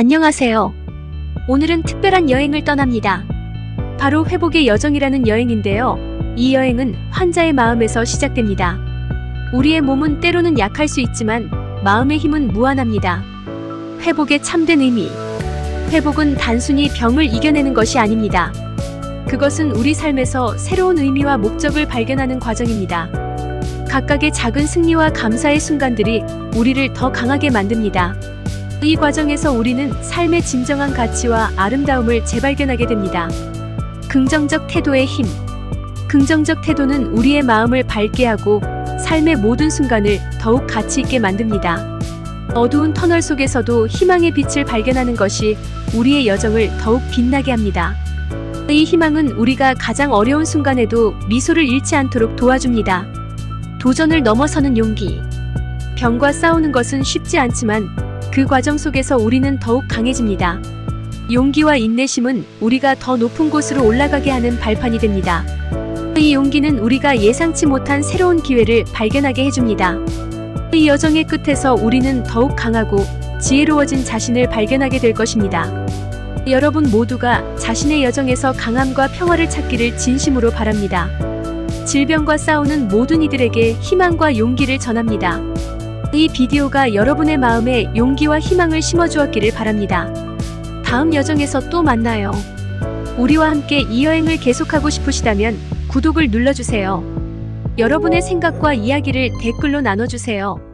안녕하세요. 오늘은 특별한 여행을 떠납니다. 바로 회복의 여정이라는 여행인데요. 이 여행은 환자의 마음에서 시작됩니다. 우리의 몸은 때로는 약할 수 있지만 마음의 힘은 무한합니다. 회복의 참된 의미. 회복은 단순히 병을 이겨내는 것이 아닙니다. 그것은 우리 삶에서 새로운 의미와 목적을 발견하는 과정입니다. 각각의 작은 승리와 감사의 순간들이 우리를 더 강하게 만듭니다. 이 과정에서 우리는 삶의 진정한 가치와 아름다움을 재발견하게 됩니다. 긍정적 태도의 힘. 긍정적 태도는 우리의 마음을 밝게 하고 삶의 모든 순간을 더욱 가치 있게 만듭니다. 어두운 터널 속에서도 희망의 빛을 발견하는 것이 우리의 여정을 더욱 빛나게 합니다. 이 희망은 우리가 가장 어려운 순간에도 미소를 잃지 않도록 도와줍니다. 도전을 넘어서는 용기. 병과 싸우는 것은 쉽지 않지만 그 과정 속에서 우리는 더욱 강해집니다. 용기와 인내심은 우리가 더 높은 곳으로 올라가게 하는 발판이 됩니다. 이 용기는 우리가 예상치 못한 새로운 기회를 발견하게 해줍니다. 이 여정의 끝에서 우리는 더욱 강하고 지혜로워진 자신을 발견하게 될 것입니다. 여러분 모두가 자신의 여정에서 강함과 평화를 찾기를 진심으로 바랍니다. 질병과 싸우는 모든 이들에게 희망과 용기를 전합니다. 이 비디오가 여러분의 마음에 용기와 희망을 심어주었기를 바랍니다. 다음 여정에서 또 만나요. 우리와 함께 이 여행을 계속하고 싶으시다면 구독을 눌러주세요. 여러분의 생각과 이야기를 댓글로 나눠주세요.